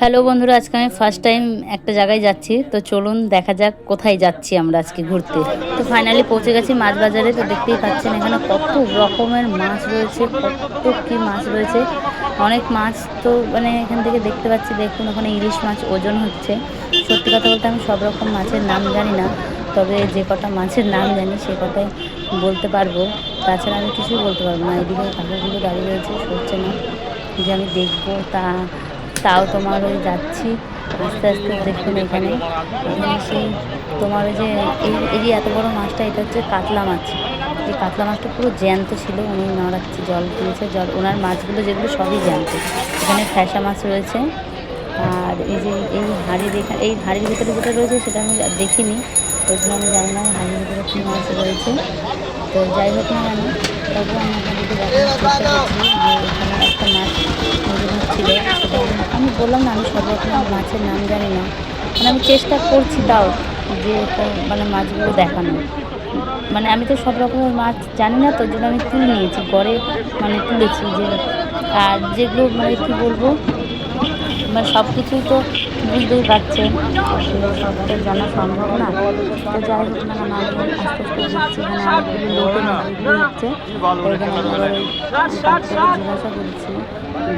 Hello বন্ধুরা, আজকে আমি ফার্স্ট টাইম একটা জায়গায় যাচ্ছি, তো চলুন দেখা যাক কোথায় যাচ্ছি আমরা আজকে ঘুরতে। তো ফাইনালি পৌঁছে গেছি মাছ বাজারে তো দেখতেই পাচ্ছেন এখানে কত রকমের মাছ রয়েছে, কত কী মাছ রয়েছে। অনেক মাছ তো মানে এখান থেকে দেখতে পাচ্ছি, দেখুন ওখানে ইলিশ মাছ, ওজন হচ্ছে। সত্যি কথা বলতে আমি সব রকম মাছের নাম জানি না, তবে যে কটা মাছের নাম জানি সে কথাই বলতে পারব। তাছাড়া আমি কিছুই বলতে পারব না, এদিকে কাকুগুলো দাঁড়িয়ে রয়েছে, সরছে না। যে আমি দেখব তা তাও তোমার ওই যাচ্ছি। আস্তে আস্তে দেখুন এখানে। সেই তোমার ওই যে এই এই যে এত বড় মাছটা, এটা হচ্ছে কাতলা মাছ। এই কাতলা মাছটা পুরো জ্যান্ত ছিল, উনি নড়াচ্ছে, জল দিয়েছে, জল ওনার মাছগুলো যেগুলো সবই জ্যান্ত। এখানে ফ্যাসা মাছ রয়েছে। আর এই যে এই হাড়ির এখানে এই হাড়ির ভিতরে যেটা রয়েছে, সেটা আমি দেখিনি। ওই জন্য আমি জানি না, হাড়ির ভিতরে কী মাছ রয়েছে। তো যাই হোক না কেন, তবুও আমি আপনাদেরকে দেখানোর চেষ্টা করছি। বললাম না, আমি সব রকম মাছের নাম জানি না। মানে আমি চেষ্টা করছি তাও যে মানে মাছগুলো দেখানো মানে আমি তো সব রকমের মাছ জানি না তো জন্য আমি তুলে নিয়েছি গড়ে মানে তুলেছি যে, আর যেগুলো মানে কী বলব মানে সব কিছুই তো বুঝতেই পারছেন। সবটা জানা সম্ভব না। তো যাই হোক না কেন আমি আস্তে আস্তে দেখছি এখানে অনেকগুলো মাছগুলো হচ্ছে। জিজ্ঞাসা করছি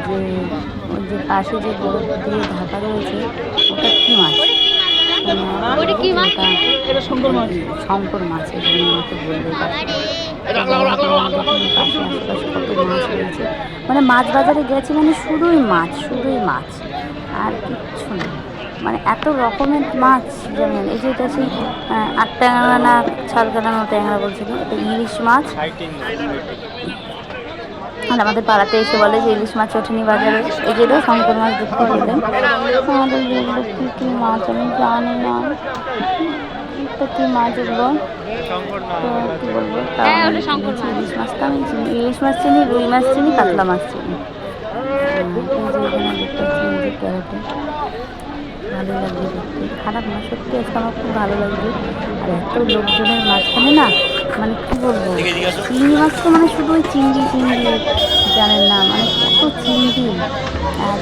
যে ওই যে পাশে যে বরফ দিয়ে ঢাকা রয়েছে ওটা কী মাছ? মানে ওটা কি মাছ? এটা শঙ্কর আমাকে বলবে মাছ মানে মাছ বাজারে গেছি মানে শুধুই মাছ শুধুই মাছ। আর কিচ্ছু না। মানে এত রকমের মাছ যেমন এই যে এটা সেই আট ট্যাংরা না ছাল কাটানো ট্যাংরা বলছিল এটা ইলিশ মাছ। আর আমাদের পাড়াতে এসে বলে যে ইলিশ মাছ ওঠেনি বাজারে। এই যে এটা শঙ্কর মাছ দেখতে পেলেন আমাদের যেগুলো কী কী মাছ আমি জানি না। তো কী মাছ এগুলো? তো কী বলব? হ্যাঁ, মাছ। ইলিশ মাছটা আমি চিনি। ইলিশ মাছ চিনি রুই মাছ চিনি কাতলা মাছ চিনি। ভালো লাগবে দেখতে খারাপ না সত্যি আজকে আমার খুব ভালো লাগবে আর এত লোকজনের মাঝখানে না মানে কী বলব চিংড়ি মাছ তো মানে শুধু ওই চিংড়ি চিংড়ি জানেন না মানে কত চিংড়ি আর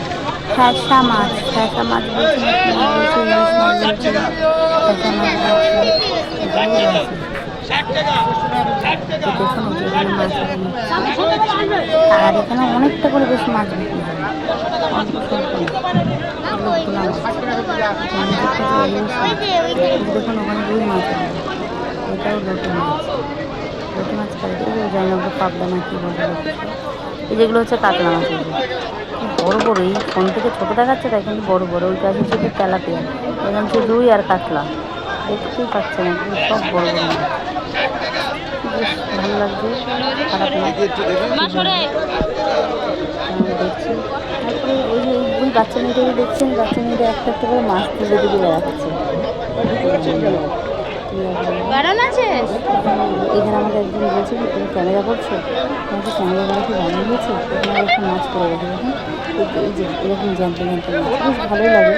ফ্যাসা মাছ ফ্যাসা মাছ বলছে ফ্যাসা মাছ বলছে। তো দেখুন এই যে এখানে মাছ আর এখানে অনেকটা করে বেশ মাছ বিক্রি হয়। দেখুন ওখানে রুই মাছ আছে। এটাও লোটে মাছ। লোটে মাছ খাই। এই যে জানি না পাবদা না কী বলে এই যেগুলো হচ্ছে কাতলা মাছ বড় বড় এই ফোন থেকে ছোটো দেখাচ্ছে তাই কিন্তু বড় বড়। ওই পাশে শুধু তেলাপিয়া। এখানে হচ্ছে রুই আর কাতলা। দেখতেই পাচ্ছে না সব বড় বড় মাছ। বেশ ভালো লাগছে খারাপ ওই বাচ্চা মেয়েটাকে দেখছেন বাচ্চা মেয়েটা একটা একটা করে মাছ তুলে দিকে বেড়াচ্ছে? বারণ আছে? এখানে আমাকে একজন বলছে যে তুমি ক্যামেরা করছ? তোমাকে ক্যামেরাগুলো কি বানিয়ে দিয়েছে এখানে একটা মাছ করে রেখে দেখুন এই যে- এরকম জ্যান্ত জ্যান্ত মাছ বেশ ভালোই লাগে।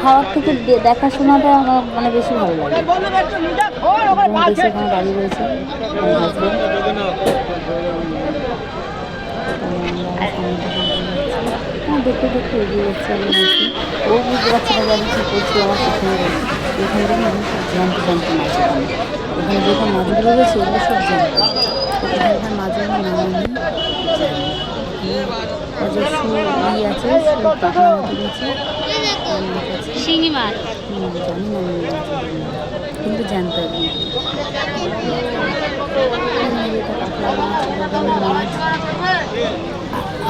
খাওয়ার থেকে দেখাশোনাটা আমার মানে বেশি ভালো লাগে। এখানে দাঁড়িয়ে রয়েছে আমার হাজবেন্ড হ্যাঁ দেখতে দেখতে এগিয়ে যাচ্ছে আমি দেখি ও বুঝতে পারছে না যে আমি কী করছি আমার পিছনে রয়েছে। এখানে দেখুন এখন সব জ্যান্ত জ্যান্ত মাছ এখানে এখানে যেসব মাছগুলো রয়েছে এগুলো সব জ্যান্ত তো এখানকার মাছগুলো নাম আমি ই আছে পাখনা রয়েছে শিঙি মাছ জানি না আমি কিন্তু জানতে হবে।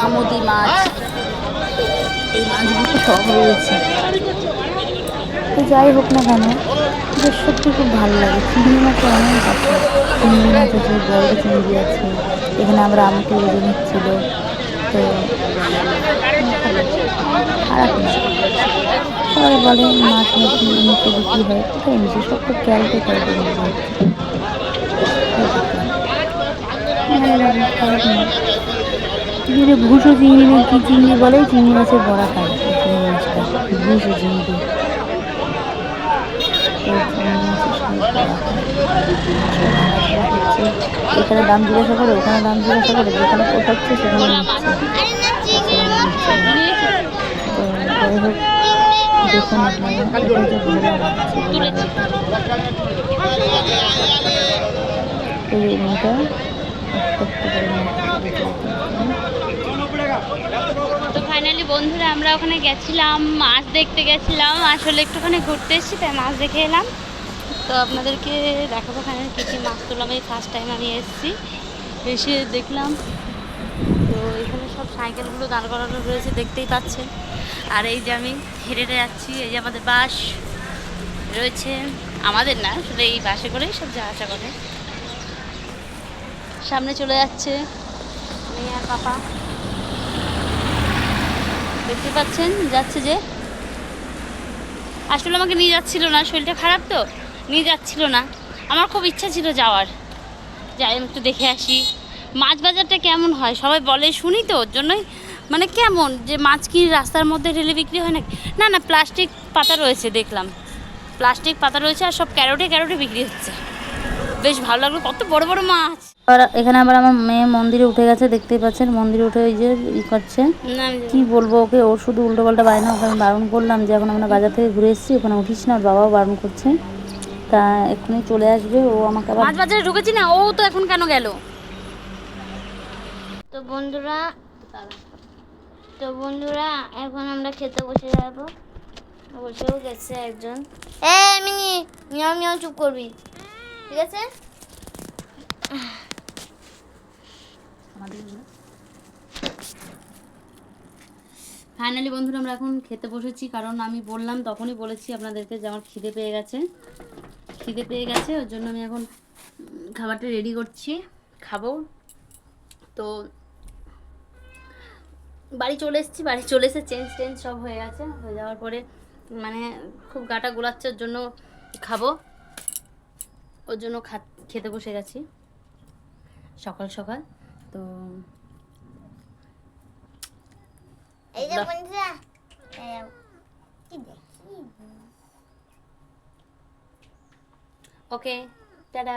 আমুদি মাছ। এই মাছগুলো তো যাই হোক না কেন বেশ সত্যি খুব ভালো লাগে। চিংড়ি মাছ অনেক আছে। চিংড়ি মাছ বড় চিংড়ি আছে, এখানে আমরা আমাকে ওজন হচ্ছিল। তো খারাপ না। সবাই বলে, মাছ নাকি নিচে বিক্রি হয়। কোথায় নিচে সব তো ক্যালটে ক্যালটে বিক্রি ভালো লাগে খারাপ না। যদি ভুষো চিংড়ি না কি চিংড়ি বলে? চিংড়ি মাছের বড়া খায়। চিংড়ি মাছটা ভুষো চিংড়ি। এখানে দাম জিজ্ঞাসা করে ওখানে দাম জিজ্ঞাসা করে যেখানে পোষাচ্ছে সেখানে নিচ্ছে দেখুন আপনারা এই মেয়েটা একটা একটা করে মাছ তুলে ফাইনালি বন্ধুরা, আমরা ওখানে গেছিলাম, মাছ দেখতে গেছিলাম, আসলে একটুখানি ঘুরতে এসেছি, তাই মাছ দেখে এলাম। তো আপনাদেরকে দেখাবো ওখানে কী কী মাছ তুললাম এই ফার্স্ট টাইম আমি এসেছি, এসে দেখলাম। তো এখানে সব সাইকেলগুলো দাঁড় করানো রয়েছে, দেখতেই পাচ্ছেন। আর এই যে আমি হেঁটে যাচ্ছি, এই যে আমাদের বাস রয়েছে। আমাদের না, আসলে এই বাসে করেই সব যাওয়া আসা করে। সামনে চলে যাচ্ছে। মেয়ে আর পাপা। দেখতে পাচ্ছেন, যাচ্ছে যে। আসলে আমাকে নিয়ে যাচ্ছিল না, শরীরটা খারাপ তো? নিয়ে যাচ্ছিল না। আমার খুব ইচ্ছা ছিল যাওয়ার। যাই, আমি একটু দেখে আসি। মাছ বাজারটা কেমন হয়? সবাই বলে, শুনি তো, ওর জন্যই। মানে কেমন? যে মাছ কি রাস্তার মধ্যে ঢেলে বিক্রি হয় নাকি? না না, প্লাস্টিক পাতা রয়েছে, দেখলাম। প্লাস্টিক পাতা রয়েছে আর সব ক্যারোটে ক্যারোটে বিক্রি হচ্ছে। বেশ ভালো লাগল কত বড় বড় মাছ। আর এখানে আবার আমার মেয়ে মন্দিরে উঠে গেছে দেখতেই পাচ্ছেন মন্দিরে উঠে ওই যে ই করছে। কি বলব ওকে ও শুধু উল্টো পাল্টা বায়না ওকে আমি বারণ করলাম যে এখন আমরা বাজার থেকে ঘুরে এসেছি ওখানে উঠিস না ওর বাবাও বারণ করছে। তা এক্ষুনি চলে আসবে ও আমাকে আবার মাছ বাজারে ঢুকেছি না ও তো এখন কেন গেল? তো বন্ধুরা তো বন্ধুরা এখন আমরা খেতে বসে যাব। বসেও গেছে একজন। এ মিনি মিয়াও মিয়াও চুপ করবি। ঠিক আছে? ফাইনালি বন্ধুরা, আমরা এখন খেতে বসেছি, কারণ আমি বললাম, তখনই বলেছি আপনাদেরকে যে আমার খিদে পেয়ে গেছে। খিদে পেয়ে গেছে, ওর জন্য আমি এখন খাবারটা রেডি করছি, খাব। তো বাড়ি চলে এসেছি, বাড়ি চলে এসে চেঞ্জ টেঞ্জ সব হয়ে গেছে, হয়ে যাওয়ার পরে মানে খুব গাটা গোলাচ্ছে, ওর জন্য খাব। ওর জন্য খেতে বসে গেছি। সকাল সকাল তো এই যে বন্ধুরা ওকে টাটা।